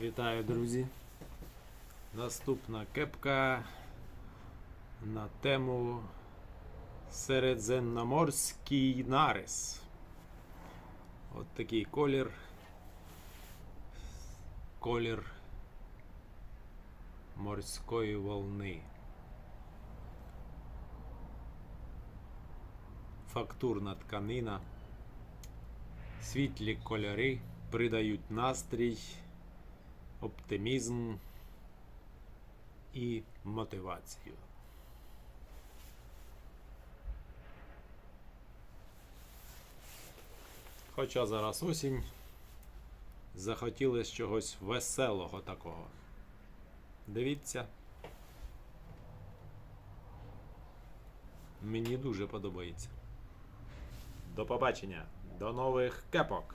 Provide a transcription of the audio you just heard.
Вітаю, друзі. Наступна кепка на тему Середземноморський нарис. От такий колір. Колір морської волни. Фактурна тканина. Світлі кольори придають настрій, оптимізм і мотивацію. Хоча зараз осінь, захотілося чогось веселого такого. Дивіться. Мені дуже подобається. До побачення, до нових кепок!